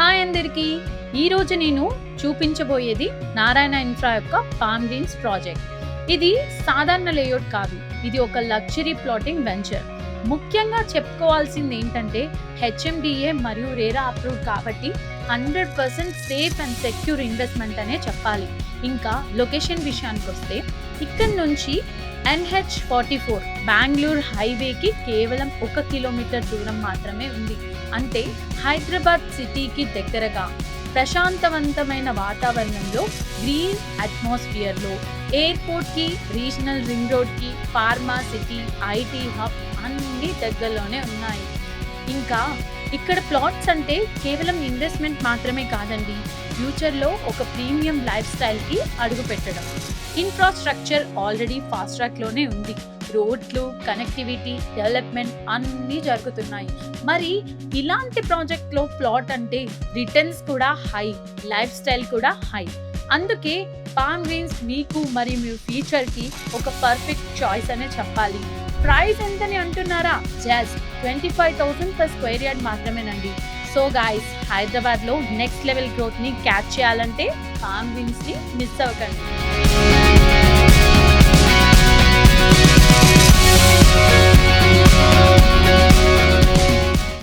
Hi అందరికీ. ఈరోజు నేను చూపించబోయేది నారాయణ ఇన్ఫ్రా యొక్క పామ్ గ్రీన్స్ ప్రాజెక్ట్. ఇది సాధారణ లేఅవుట్ కాదు. ఇది ఒక లగ్జరీ ప్లాటింగ్ వెంచర్. ముఖ్యంగా చెప్పుకోవాల్సింది ఏంటంటే హెచ్ఎండిఏ మరియు రేరా అప్రూవ్ కాబట్టి hundred percent safe and secure investment అనే చెప్పాలి. ఇంకా లొకేషన్ విషయానికి వస్తే ఇక్కడ నుంచి ఎన్హెచ్ ఫార్టీ ఫోర్ బెంగళూరు హైవేకి కేవలం ఒక కిలోమీటర్ దూరం మాత్రమే ఉంది. అంటే హైదరాబాద్ సిటీకి దగ్గరగా ప్రశాంతవంతమైన వాతావరణంలో గ్రీన్ అట్మాస్ఫియర్లో ఎయిర్పోర్ట్కి రీజనల్ రింగ్ రోడ్కి ఫార్మా సిటీ ఐటీ హబ్ అన్ని దగ్గరలోనే ఉన్నాయి. ఇంకా ఇక్కడ ప్లాట్స్ అంటే కేవలం ఇన్వెస్ట్మెంట్ మాత్రమే కాదండి. ఫ్యూచర్లో ఒక ప్రీమియం లైఫ్ స్టైల్కి అడుగు పెట్టడం. ఇన్ఫ్రాస్ట్రక్చర్ ఆల్రెడీ ఫాస్ట్ ట్రాక్లోనే ఉంది. రోడ్లు కనెక్టివిటీ డెవలప్మెంట్ అన్నీ జరుగుతున్నాయి. మరి ఇలాంటి ప్రాజెక్ట్లో ప్లాట్ అంటే రిటర్న్స్ కూడా హై లైఫ్ స్టైల్ కూడా హై అందుకే పామ్ గ్రీన్స్ మీకు మరియు మీ ఫ్యూచర్కి ఒక పర్ఫెక్ట్ చాయిస్ అనే చెప్పాలి. ప్రైస్ ఎంతని అంటున్నారా? Just twenty five thousand per square yard మాత్రమేనండి. సో గాయస్ హైదరాబాద్లో నెక్స్ట్ లెవెల్ గ్రోత్ని క్యాచ్ చేయాలంటే ఫామ్ గ్రీన్స్ని మిస్ అవ్వకండి.